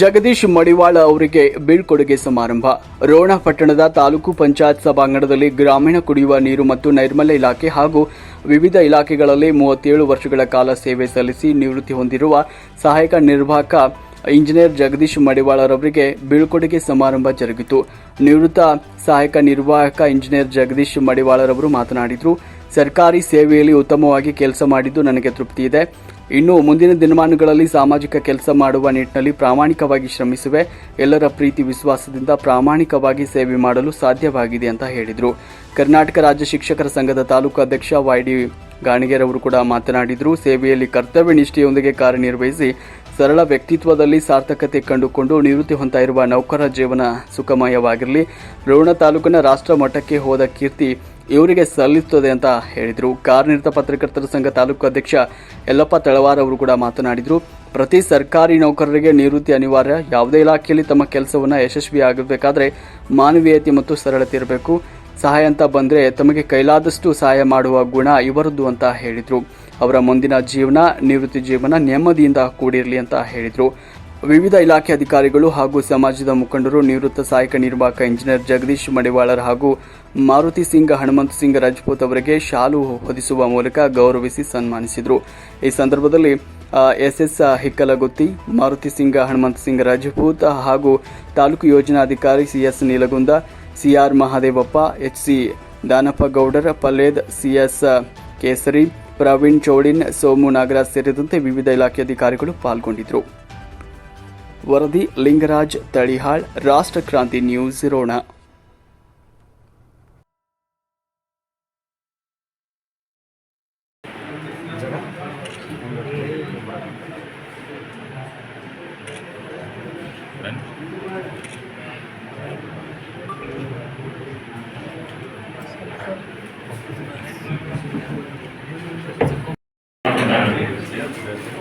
ಜಗದೀಶ್ ಮಡಿವಾಳ ಅವರಿಗೆ ಬೀಳ್ಕೊಡುಗೆ ಸಮಾರಂಭ. ರೋಣ ಪಟ್ಟಣದ ತಾಲೂಕು ಪಂಚಾಯತ್ ಸಭಾಂಗಣದಲ್ಲಿ ಗ್ರಾಮೀಣ ಕುಡಿಯುವ ನೀರು ಮತ್ತು ನೈರ್ಮಲ್ಯ ಇಲಾಖೆ ಹಾಗೂ ವಿವಿಧ ಇಲಾಖೆಗಳಲ್ಲಿ ಮೂವತ್ತೇಳು ವರ್ಷಗಳ ಕಾಲ ಸೇವೆ ಸಲ್ಲಿಸಿ ನಿವೃತ್ತಿ ಹೊಂದಿರುವ ಸಹಾಯಕ ನಿರ್ವಾಹಕ ಇಂಜಿನಿಯರ್ ಜಗದೀಶ್ ಮಡಿವಾಳರವರಿಗೆ ಬೀಳ್ಕೊಡುಗೆ ಸಮಾರಂಭ ಜರುಗಿತು. ನಿವೃತ್ತ ಸಹಾಯಕ ನಿರ್ವಾಹಕ ಇಂಜಿನಿಯರ್ ಜಗದೀಶ್ ಮಡಿವಾಳರವರು ಮಾತನಾಡಿದರು, ಸರ್ಕಾರಿ ಸೇವೆಯಲ್ಲಿ ಉತ್ತಮವಾಗಿ ಕೆಲಸ ಮಾಡಿದ್ದು ನನಗೆ ತೃಪ್ತಿ ಇದೆ. ಇನ್ನು ಮುಂದಿನ ದಿನಮಾನಗಳಲ್ಲಿ ಸಾಮಾಜಿಕ ಕೆಲಸ ಮಾಡುವ ನಿಟ್ಟಿನಲ್ಲಿ ಪ್ರಾಮಾಣಿಕವಾಗಿ ಶ್ರಮಿಸುವೆ. ಎಲ್ಲರ ಪ್ರೀತಿ, ವಿಶ್ವಾಸದಿಂದ ಪ್ರಾಮಾಣಿಕವಾಗಿ ಸೇವೆ ಮಾಡಲು ಸಾಧ್ಯವಾಗಿದೆ ಅಂತ ಹೇಳಿದರು. ಕರ್ನಾಟಕ ರಾಜ್ಯ ಶಿಕ್ಷಕರ ಸಂಘದ ತಾಲೂಕು ಅಧ್ಯಕ್ಷ ವೈಡಿ ಗಾಣಿಗೆರವರು ಕೂಡ ಮಾತನಾಡಿದರು. ಸೇವೆಯಲ್ಲಿ ಕರ್ತವ್ಯ ನಿಷ್ಠೆಯೊಂದಿಗೆ ಕಾರ್ಯನಿರ್ವಹಿಸಿ ಸರಳ ವ್ಯಕ್ತಿತ್ವದಲ್ಲಿ ಸಾರ್ಥಕತೆ ಕಂಡುಕೊಂಡು ನಿವೃತ್ತಿ ಹೊಂತಾ ಇರುವ ನೌಕರ ಜೀವನ ಸುಖಮಯವಾಗಿರಲಿ. ರೋಣ ತಾಲೂಕಿನ ರಾಷ್ಟ್ರ ಮಟ್ಟಕ್ಕೆ ಹೋದ ಕೀರ್ತಿ ಇವರಿಗೆ ಸಲ್ಲಿಸುತ್ತದೆ ಅಂತ ಹೇಳಿದರು. ಕಾರ್ಯನಿರತ ಪತ್ರಕರ್ತರ ಸಂಘ ತಾಲೂಕು ಅಧ್ಯಕ್ಷ ಯಲ್ಲಪ್ಪ ತಳವಾರ್ ಅವರು ಕೂಡ ಮಾತನಾಡಿದರು. ಪ್ರತಿ ಸರ್ಕಾರಿ ನೌಕರರಿಗೆ ನಿವೃತ್ತಿ ಅನಿವಾರ್ಯ. ಯಾವುದೇ ಇಲಾಖೆಯಲ್ಲಿ ತಮ್ಮ ಕೆಲಸವನ್ನು ಯಶಸ್ವಿಯಾಗಬೇಕಾದರೆ ಮಾನವೀಯತೆ ಮತ್ತು ಸರಳತೆ ಇರಬೇಕು. ಸಹಾಯ ಅಂತ ಬಂದರೆ ತಮಗೆ ಕೈಲಾದಷ್ಟು ಸಹಾಯ ಮಾಡುವ ಗುಣ ಇವರದ್ದು ಅಂತ ಹೇಳಿದರು. ಅವರ ಮುಂದಿನ ಜೀವನ, ನಿವೃತ್ತಿ ಜೀವನ ನೆಮ್ಮದಿಯಿಂದ ಕೂಡಿರಲಿ ಅಂತ ಹೇಳಿದರು. ವಿವಿಧ ಇಲಾಖೆ ಅಧಿಕಾರಿಗಳು ಹಾಗೂ ಸಮಾಜದ ಮುಖಂಡರು, ನಿವೃತ್ತ ಸಹಾಯಕ ನಿರ್ವಾಹಕ ಇಂಜಿನಿಯರ್ ಜಗದೀಶ್ ಮಡಿವಾಳರ್ ಹಾಗೂ ಮಾರುತಿ ಸಿಂಗ್, ಹನುಮಂತ್ ಸಿಂಗ್, ರಾಜ್ಪೂತ್ ಅವರಿಗೆ ಶಾಲು ಹೊದಿಸುವ ಮೂಲಕ ಗೌರವಿಸಿ ಸನ್ಮಾನಿಸಿದರು. ಈ ಸಂದರ್ಭದಲ್ಲಿ ಎಸ್ ಎಸ್ ಹಿಕ್ಕಲಗುತ್ತಿ, ಮಾರುತಿ ಸಿಂಗ್, ಹನುಮಂತ್ ಸಿಂಗ್, ರಾಜಪೂತ್ ಹಾಗೂ ತಾಲೂಕು ಯೋಜನಾಧಿಕಾರಿ CS Nilagunda CR Mahadevappa, H C Danappa Gowdar C CS ಕೇಸರಿ, ಪ್ರವೀಣ್ ಚೌಡಿನ್ ಸೋಮು ನಾಗರಾಜ್ ಸೇರಿದಂತೆ ವಿವಿಧ ಇಲಾಖೆ ಅಧಿಕಾರಿಗಳು ಪಾಲ್ಗೊಂಡಿದ್ದರು. ವರದಿ, ಲಿಂಗರಾಜ್ ತಳಿಹಾಳ್, ರಾಷ್ಟ್ರ ಕ್ರಾಂತಿ ನ್ಯೂಸ್ ಇರೋಣ হয়েছে